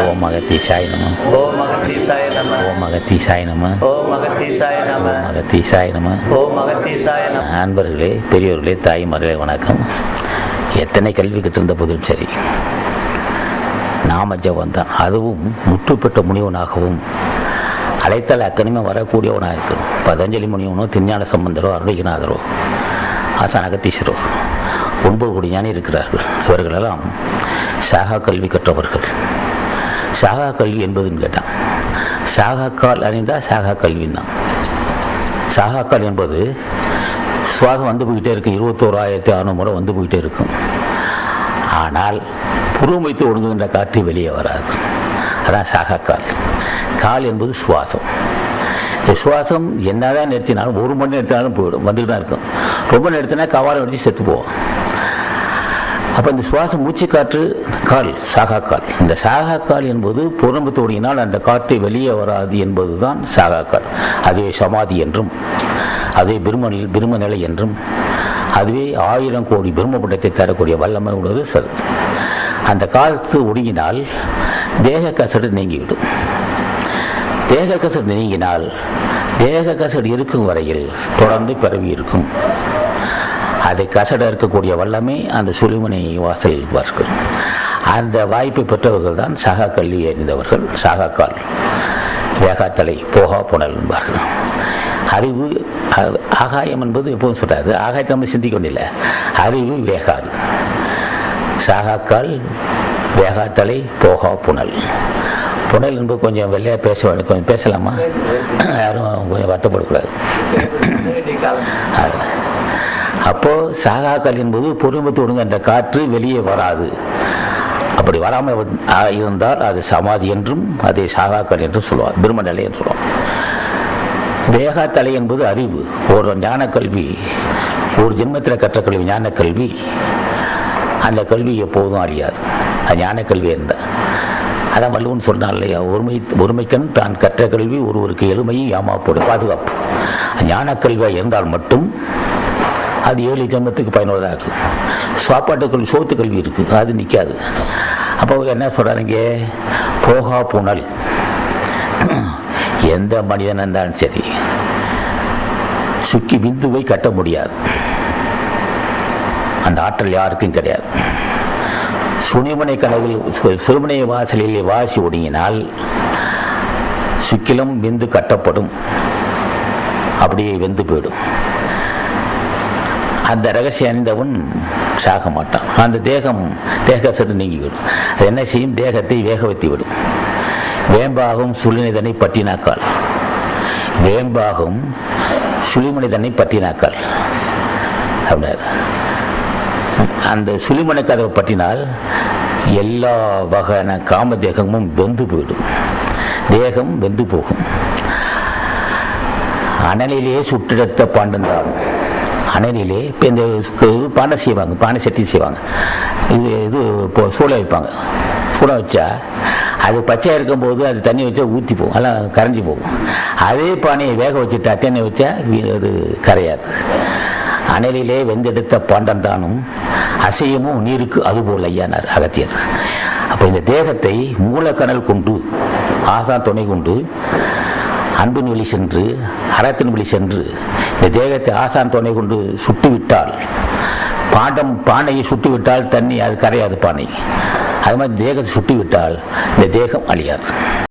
ஓம் அகத்தீசாய நம ஓம் அகத்தீசாய நம ஓம் அகத்தீசாய நம ஓம் அகத்தீசாய நம அகத்தீசாய நம ஓம் அகத்தீசாய நம அன்பர்களே பெரியோர்களே தாய்மார்களே வணக்கம். எத்தனை கல்வி கற்றிருந்த போதும் சரி நாம ஜபந்தான் அதுவும் முற்று பெற்ற முனிவனாகவும் அழைத்தால் அக்கனிமே வரக்கூடியவனாக இருக்கணும். பதஞ்சலி முனிவனோ திருஞான சம்பந்தரோ அருணகிநாதரோ ஆசான் அகத்தீஸ்வரோ ஒன்பது கோடி ஞானி இருக்கிறார்கள். இவர்களெல்லாம் சாகா கல்வி கற்றவர்கள். சாகா கல்வி என்பதுன்னு கேட்டான். சாகாக்கால் அறிந்தால் சாகா கல்வின்னா. சாகாக்கால் என்பது சுவாசம் வந்து போய்கிட்டே இருக்கும் இருபத்தோராயிரத்தி அறுநூறு முறை வந்து போய்கிட்டே இருக்கும் ஆனால் புருவம் வைத்து ஒடுங்குகின்ற காற்று வெளியே வராது. அதான் சாகாக்கால் கால். என்பது சுவாசம். சுவாசம் என்னதான் நிறுத்தினாலும் ஒரு மணி நிறுத்தினாலும் போயிடும். வந்துட்டு தான் இருக்கும். ரொம்ப நிறுத்தினா கவாலம் அடித்து செத்து போவோம் அப்போ இந்த சுவாசம் மூச்சு காற்று கால் சாகாக்கால். இந்த சாகாக்கால் என்பது புறம்பு தோடியினால் அந்த காற்று வெளியே வராது என்பது தான் அதுவே சமாதி என்றும் அதுவே பிரம்ம பிரம்ம நிலை என்றும் அதுவே ஆயிரம் கோடி பிரம்மபுட்டத்தை தரக்கூடிய வல்லமை உள்ளது சரி அந்த காலத்து ஒடுங்கினால் தேக கசடு நீங்கிவிடும். தேக கசடு நீங்கினால் தேக கசடு இருக்கும் வரையில் தொடர்ந்து பரவி இருக்கும் அதை கசட இருக்கக்கூடிய வல்லமை அந்த சுழிமனை வாசல் வார்கள் அந்த வாய்ப்பை பெற்றவர்கள் தான் சாகா கல்வி அறிந்தவர்கள் சாகாக்கால் வேகாத்தலை போகா புனல் என்பார்கள். அறிவு ஆகாயம் என்பது எப்பவும் சொல்றாரு ஆகாயத்தை நம்ம சிந்திக்க வேண்டியதில்லை. அறிவு வேகாது. சாகாக்கால் வேகாத்தலை போகா புனல். புனல் என்பது கொஞ்சம் வெள்ளையாக பேச வேண்டும் கொஞ்சம் பேசலாமா? யாரும் கொஞ்சம் வருத்தப்படக்கூடாது. அப்போது அப்போ சாகாக்கள் என்பது பொறுமத்து என்ற காற்று வெளியே வராது. அப்படி வராமல் இருந்தால் அது சமாதி என்றும் அதை சாகாக்கள் என்றும் சொல்லுவார் பிரம்ம நிலை என்று சொல்லுவார் வேகாத்தலை என்பது அறிவு ஒரு ஞான கல்வி ஒரு ஜென்மத்தில் கற்ற கல்வி ஞான கல்வி. அந்த கல்வி எப்போதும் அழியாது அது ஞான கல்வி இருந்த அதான் வள்ளுவன் சொன்னார் இல்லையா ஒருமை ஒருமைக்கண் தான் கற்ற கல்வி ஒருவருக்கு எளிமையும் ஏமாப்போடு பாதுகாப்பு. ஞான கல்வியாக இருந்தால் மட்டும் அது ஏழு ஜென்மத்துக்கு பயனுள்ளதாக இருக்கும் சாப்பாட்டு கல்வி சோத்து கல்வி இருக்குது அது நிற்காது அப்போ என்ன சொல்கிறாருங்க போகா புனல். எந்த மனிதன் இருந்தாலும் சரி சுக்கி விந்துவை கட்ட முடியாது. அந்த ஆற்றல் யாருக்கும் கிடையாது. சுனிமனை கனவில் சு- சுருமனை வாசலில் வாசி ஒடுங்கினால் சுக்கிலும் விந்து கட்டப்படும். அப்படியே வெந்து போயிடும். அந்த ரகசியம் அணிந்தவன் சாக மாட்டான். அந்த தேகம் தேக சடு நீங்கிவிடும். அது என்ன செய்யும்? தேகத்தை வேக வைத்து விடும் வேம்பாகும் சுழினிதனை பட்டினாக்கால் வேம்பாகும் சுழிமனிதனை பட்டினாக்கால் அப்படின்னாரு அந்த சுழிமனை கதவை பற்றினால் எல்லா வகையான காம தேகமும் வெந்து போயிடும். தேகம் வெந்து போகும். அனலிலே சுட்டெடுத்த பாண்டந்தான். அணையிலே இப்போ இந்த பானை செய்வாங்க பானை சட்டி செய்வாங்க. இது இது இப்போ சூளை வைப்பாங்க. சூளை வச்சா அது பச்சையாக இருக்கும்போது அது தண்ணி வச்சா ஊற்றி போகும் எல்லாம் கரைஞ்சி போகும். அதே பானையை வேக வச்சுட்டா தண்ணி வச்சா அது கரையாது. அனலிலே வெந்தெடுத்த பாண்டம் தானும் அசையமும் நீருக்கு அதுபோல் ஐயானார் அகத்தியர். அப்போ இந்த தேகத்தை மூலக்கணல் கொண்டு ஆசான் துணை கொண்டு அன்பின் வழி சென்று அறத்தின் வழி சென்று இந்த தேகத்தை ஆசான் துணை கொண்டு சுட்டுவிட்டால் பாண்டம் பானையை சுட்டு விட்டால் தண்ணி அது கரையாது பானை. அது மாதிரி தேகத்தை சுட்டுவிட்டால் இந்த தேகம் அழியாது.